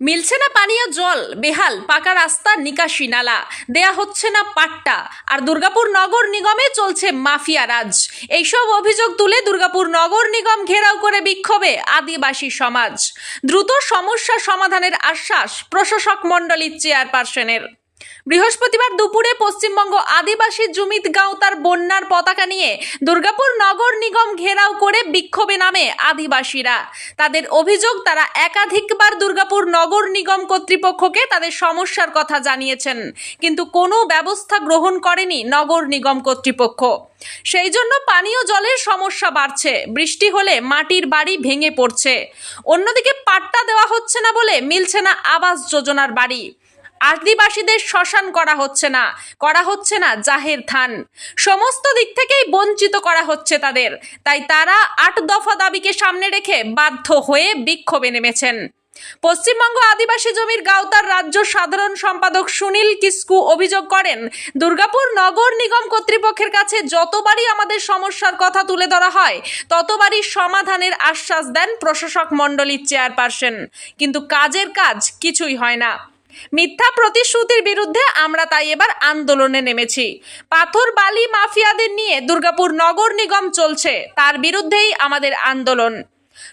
মিলছে না পানীয় জল, বেহাল, পাকা রাস্তা, নিকাশি নালা। দেয়া হচ্ছে না পাট্টা। আর দুর্গাপুর নগর নিগমে চলছে মাফিয়া রাজ। এইসব অভিযোগ তুলে দুর্গাপুর নগর নিগম ঘেরাও করে বিক্ষোভে আদিবাসী সমাজ। দ্রুত সমস্যা সমাধানের আশ্বাস প্রশাসক মণ্ডলীর চেয়ারপারসনের। বৃহস্পতিবার দুপুরে পশ্চিমবঙ্গ আদিবাসী জুমিত গাঁও তার বন্যার পতাকা নিয়ে দুর্গাপুর নগর নিগম ঘেরাও করে বিক্ষোভে নামে আদিবাসীরা। তাদের অভিযোগ, তারা একাধিকবার দুর্গাপুর নগর নিগম কর্তৃপক্ষকে তাদের সমস্যার কথা জানিয়েছেন, কিন্তু কোনো ব্যবস্থা গ্রহণ করেনি নগর নিগম কর্তৃপক্ষ। সেই জন্য পানীয় জলের সমস্যা বাড়ছে, বৃষ্টি হলে মাটির বাড়ি ভেঙে পড়ছে। অন্যদিকে পাট্টা দেওয়া হচ্ছে না বলে মিলছে না আবাস যোজনার বাড়ি। আদিবাসীদের শ্মশান করা হচ্ছে না, করা হচ্ছে না জাহের থান সমস্ত দিক থেকেই বঞ্চিত করা হচ্ছে তাদের। তাই তারা আট দফা দাবিকে সামনে রেখে বাধ্য হয়ে বিক্ষোভে নেমেছেন। পশ্চিমবঙ্গ আদিবাসী জমির গাওতার রাজ্য সাধারণ সম্পাদক সুনীল কিস্কু অভিযোগ করেন, দুর্গাপুর নগর নিগম কর্তৃপক্ষের কাছে যতবারই আমাদের সমস্যার কথা তুলে ধরা হয়, ততবারই সমাধানের আশ্বাস দেন প্রশাসক মণ্ডলীর চেয়ারপারসন। কিন্তু কাজের কাজ কিছুই হয় না। মিথ্যা প্রতিশ্রুতির বিরুদ্ধে আমরা তাই এবার আন্দোলনে নেমেছি। পাথর বালি মাফিয়াদের নিয়ে দুর্গাপুর নগর নিগম চলছে, তার বিরুদ্ধেই আমাদের আন্দোলন।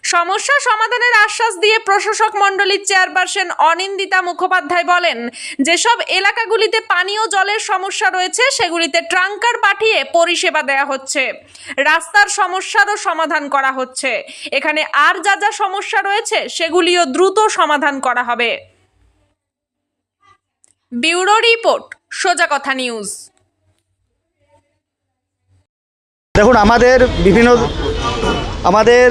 সমস্যা সমাধানের আশ্বাস দিয়ে প্রশাসক মণ্ডলীর চেয়ারপারসন অনিন্দিতা মুখোপাধ্যায় বলেন, যেসব এলাকাগুলিতে পানীয় জলের সমস্যা রয়েছে, সেগুলিতে ট্রাঙ্কার পাঠিয়ে পরিষেবা দেওয়া হচ্ছে। রাস্তার সমস্যারও সমাধান করা হচ্ছে। এখানে আর যা যা সমস্যা রয়েছে, সেগুলিও দ্রুত সমাধান করা হবে। ব্যুরো রিপোর্ট, সোজা কথা নিউজ। দেখুন, আমাদের বিভিন্ন, আমাদের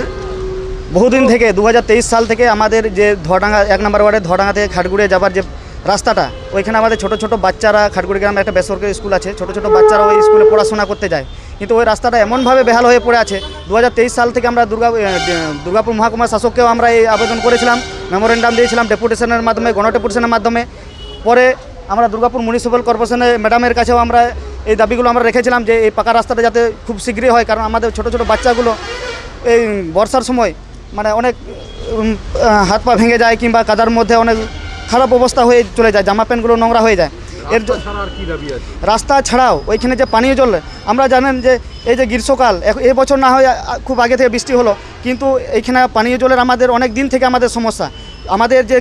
বহুদিন থেকে দু হাজার তেইশ সাল থেকে আমাদের যে ধোয়াডাঙ্গা, এক নম্বর ওয়ার্ডের ধোয়াডাঙ্গা থেকে খাটগুড়িয়ে যাবার যে রাস্তাটা, ওইখানে আমাদের ছোট ছোট বাচ্চারা খাটগুড়ি গ্রামে একটা বেসরকারি স্কুল আছে, ছোট ছোট বাচ্চারা ওই স্কুলে পড়াশোনা করতে যায়। কিন্তু ওই রাস্তাটা এমনভাবে বেহাল হয়ে পড়ে আছে দু হাজার তেইশ সাল থেকে আমরা দুর্গা দুর্গাপুর মহাকুমার শাসককেও আমরা এই আবেদন করেছিলাম, মেমোরেন্ডাম দিয়েছিলাম, ডেপুটেশনের মাধ্যমে, গণডেপুটেশনের মাধ্যমে। পরে আমরা দুর্গাপুর মিউনিসিপ্যাল কর্পোরেশনের ম্যাডামের কাছেও আমরা এই দাবিগুলো আমরা রেখেছিলাম যে এই পাকা রাস্তাটা যাতে খুব শীঘ্রই হয় কারণ আমাদের ছোট ছোট বাচ্চাগুলো এই বর্ষার সময় মানে অনেক হাত পা ভেঙে যায় কিংবা কাদার মধ্যে অনেক খারাপ অবস্থা হয়ে চলে যায় জামা প্যান্টগুলো নোংরা হয়ে যায়। এর রাস্তা ছাড়াও ওইখানে যে পানীয় জল আমরা জানেন যে এই যে গ্রীষ্মকাল এই বছর না হয় খুব আগে থেকে বৃষ্টি হলো কিন্তু এইখানে পানীয় জলের আমাদের অনেক দিন থেকে আমাদের সমস্যা। আমাদের যে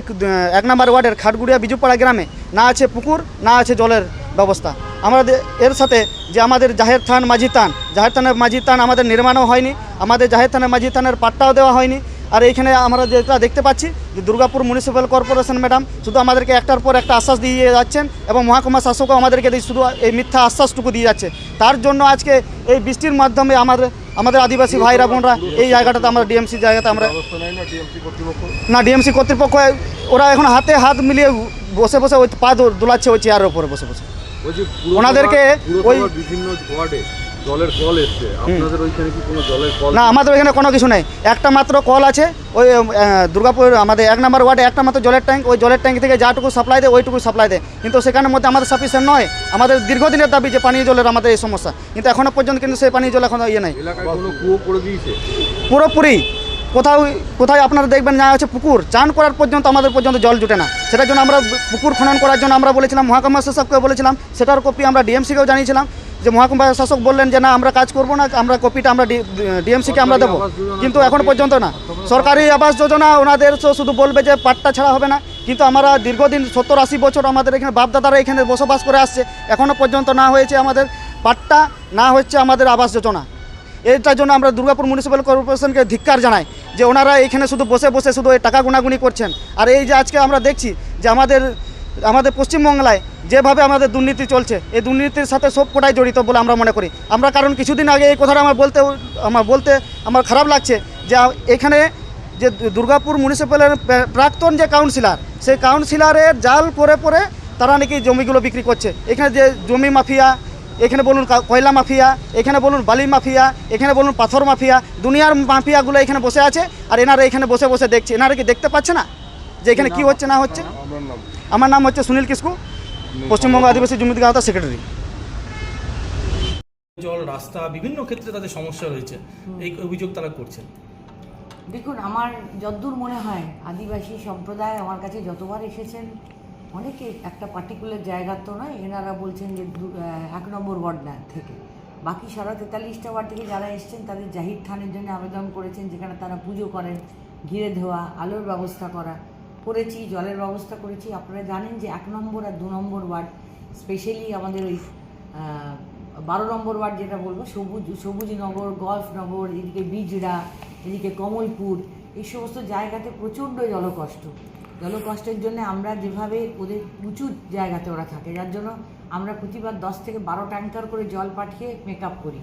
এক নম্বর ওয়ার্ডের খাটগুড়িয়া বিজুপাড়া গ্রামে না আছে পুকুর, না আছে জলের ব্যবস্থা। আমাদের, এর সাথে যে আমাদের জাহের থান মাঝি থান, জাহের থানের মাঝি থান আমাদের নির্মাণও হয়নি, আমাদের জাহের থানের মাঝি থানের পাট্টাও দেওয়া হয়নি। আর এইখানে আমরা যেটা দেখতে পাচ্ছি যে দুর্গাপুর মিউনিসিপ্যাল কর্পোরেশন ম্যাডাম শুধু আমাদেরকে একটার পর একটা আশ্বাস দিয়ে যাচ্ছেন এবং মহাকুমা শাসকও আমাদেরকে শুধু এই মিথ্যা আশ্বাসটুকু দিয়ে যাচ্ছে। তার জন্য আজকে এই বৃষ্টির মাধ্যমে আমাদের আমাদের আদিবাসী ভাইরা বোনরা এই জায়গাটাতে আমরা ডিএমসি জায়গাতে আমরা না ডিএমসি কর্তৃপক্ষ? ওরা এখন হাতে হাত মিলিয়ে বসে বসে ওই পা দোলাচ্ছে ওই চেয়ারের উপরে বসে বসে। ওনাদেরকে ওই- বিভিন্ন ওয়ার্ডে জলের কল এসছে। আপনাদের ওইখানে কি কোনো জলের কল না আমাদের এখানে কোনো কিছু নেই। একটা মাত্র কল আছে ওই দুর্গাপুর আমাদের এক নম্বর ওয়ার্ডে একটা মাত্র জলের ট্যাঙ্ক ওই জলের ট্যাঙ্ক থেকে যাটুকু সাপ্লাই দেয় ওইটুকু সাপ্লাই দেয়। কিন্তু সেখানের মধ্যে আমাদের সাফিসিয়েন্ট নয়। আমাদের দীর্ঘদিনের দাবি যে পানীয় জলের আমাদের এই সমস্যা। কিন্তু এখনও পর্যন্ত কিন্তু সেই পানীয় জল এখন ইয়ে নেই। পুরোপুরি। কোথাও কোথায় আপনারা দেখবেন যা হচ্ছে পুকুর। চান করার পর্যন্ত আমাদের পর্যন্ত জল জুটে না। সেটার জন্য আমরা পুকুর খনন করার জন্য আমরা বলেছিলাম মহাকুমা শাসককে বলেছিলাম সেটার কপি আমরা ডিএমসিকেও জানিয়েছিলাম। যে মহাকুমা শাসক বললেন যে না, আমরা কাজ করব না, আমরা কপিটা আমরা ডিএমসিকে আমরা দেবো। কিন্তু এখন পর্যন্ত না। সরকারি আবাস যোজনা ওনাদের শুধু বলবে যে পাট্টা ছাড়া হবে না। কিন্তু আমরা দীর্ঘদিন, সত্তর আশি বছর আমাদের এখানে বাপদাদারা এখানে বসবাস করে আসছে। এখনও পর্যন্ত না হয়েছে আমাদের পাট্টা, না হচ্ছে আমাদের আবাস যোজনা। এটার জন্য আমরা দুর্গাপুর মিউনিসিপ্যাল কর্পোরেশনকে ধিক্কার জানাই যে ওনারা এখানে শুধু বসে বসে শুধু এই টাকা গুনাগুনি করছেন। আর এই যে আজকে আমরা দেখছি যে আমাদের আমাদের পশ্চিমবাংলায় যেভাবে আমাদের দুর্নীতি চলছে, এই দুর্নীতির সাথে সব কোটাই জড়িত বলে আমরা মনে করি। আমরা কারণ কিছুদিন আগে এই কথাটা আমার বলতে আমার বলতে আমার খারাপ লাগছে যে, এখানে যে দুর্গাপুর মিউনিসিপ্যালের প্রাক্তন যে কাউন্সিলার সেই কাউন্সিলরের জাল পরে পরে তারা নাকি জমিগুলো বিক্রি করছে। এখানে যে জমি মাফিয়া, এখানে বলুন কয়লা মাফিয়া, এখানে বলুন বালি মাফিয়া, এখানে বলুন পাথর মাফিয়া, দুনিয়ার মাফিয়াগুলো এখানে বসে আছে আর এনারা এখানে বসে বসে দেখছে। এনারা কি দেখতে পাচ্ছে না যে এখানে কি হচ্ছে না হচ্ছে? আমার নাম হচ্ছে সুনীল কিস্কু পশ্চিমবঙ্গ আদিবাসী জমিতে গাঁওতা সেক্রেটারি জল রাস্তা বিভিন্ন ক্ষেত্রে তাদের সমস্যা রয়েছে। এই অভিযোগ তারা করছেন। দেখুন আমার যদ্দূর মনে হয় আদিবাসী সম্প্রদায় আমার কাছে যতবার এসেছেন অনেকে একটা পার্টিকুলার জায়গার তো নয় এনারা বলছেন যে দু- এক নম্বর ওয়ার্ড না থেকে। বাকি সারা তেতাল্লিশটা ওয়ার্ড থেকে যারা এসছেন তাদের জাহির থানের জন্য আবেদন করেছেন যেখানে তারা পুজো করেন ঘিরে ধোয়া আলোর ব্যবস্থা করা। করেছি, জলের ব্যবস্থা করেছি। আপনারা জানেন যে এক নম্বর আর দু নম্বর ওয়ার্ড স্পেশালি আমাদের ওই বারো নম্বর ওয়ার্ড যেটা বলব, সবুজ, সবুজনগর, গল্ফনগর, এদিকে বিজড়া এদিকে কমলপুর, এই সমস্ত জায়গাতে প্রচণ্ড জলকষ্ট। জলকষ্টের জন্য আমরা যেভাবে ওদের উঁচু জায়গাতে ওরা থাকে, যার জন্য আমরা প্রতিবার দশ থেকে বারো ট্যাঙ্কার করে জল পাঠিয়ে মেক করি।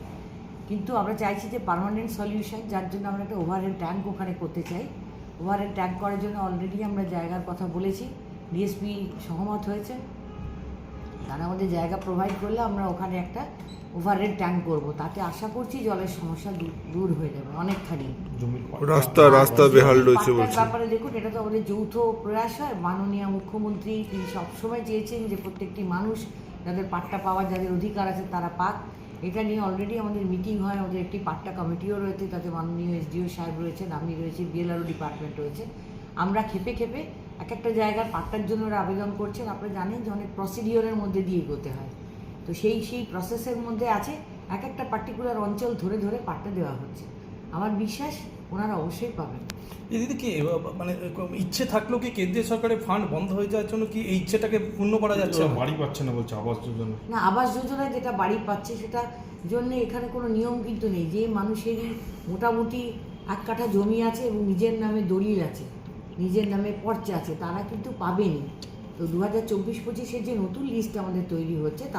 কিন্তু আমরা চাইছি যে পার্মানেন্ট সলিউশন যার জন্য আমরা একটা ওভারহেড ট্যাঙ্ক ওখানে করতে চাই। ওভারহেড ট্যাঙ্ক করার জন্য অলরেডি আমরা জায়গার কথা বলেছি। ডিএসপি সহমত হয়েছে। তারা আমাদের জায়গা প্রোভাইড করলে আমরা ওখানে একটা ওভারহেড ট্যাঙ্ক করব। তাতে আশা করছি জলের সমস্যা দূর- দূর হয়ে যাবে অনেকখানি। রাস্তা রাস্তা বেহাল রয়েছে বলছে। ব্যাপারে দেখুন এটা তো আমাদের যৌথ প্রয়াস হয়। মাননীয় মুখ্যমন্ত্রী তিনি সবসময় চেয়েছেন যে প্রত্যেকটি মানুষ যাদের পাট্টা পাওয়ার যাদের অধিকার আছে তারা পাক। এটা নিয়ে অলরেডি আমাদের মিটিং হয়, আমাদের একটি পাট্টা কমিটিও রয়েছে, তাতে মাননীয় এসডিও সাহেব রয়েছেন, আমি রয়েছি বিএলআরও ডিপার্টমেন্ট রয়েছে। আমরা খেপে খেপে এক একটা জায়গার পাট্টার জন্য ওরা আবেদন করছেন। আপনারা জানেন যে অনেক প্রসিডিওরের মধ্যে দিয়ে এগোতে হয়। তো সেই সেই প্রসেসের মধ্যে আছে, এক একটা পার্টিকুলার অঞ্চল ধরে ধরে পাট্টা দেওয়া হচ্ছে। আমার বিশ্বাস ওনারা অবশ্যই পাবেন। এদিকে কি মানে ইচ্ছে থাকলেও কি কেন্দ্রীয় সরকারের ফান্ড বন্ধ হয়ে যাওয়ার জন্য কি এই ইচ্ছেটাকে পূর্ণ করা যাচ্ছে বাড়ি পাচ্ছে না বলছে আবাস যোজনা। না আবাস যোজনায় যেটা বাড়ি পাচ্ছে সেটা জন্য এখানে কোনো নিয়ম কিন্তু নেই। যে মানুষেরই মোটামুটি এক কাঠা জমি আছে এবং নিজের নামে দলিল আছে নিজের নামে পর্চা আছে তারা কিন্তু পাবেনি তো দু হাজার চব্বিশ পঁচিশের যে নতুন লিস্ট আমাদের তৈরি হচ্ছে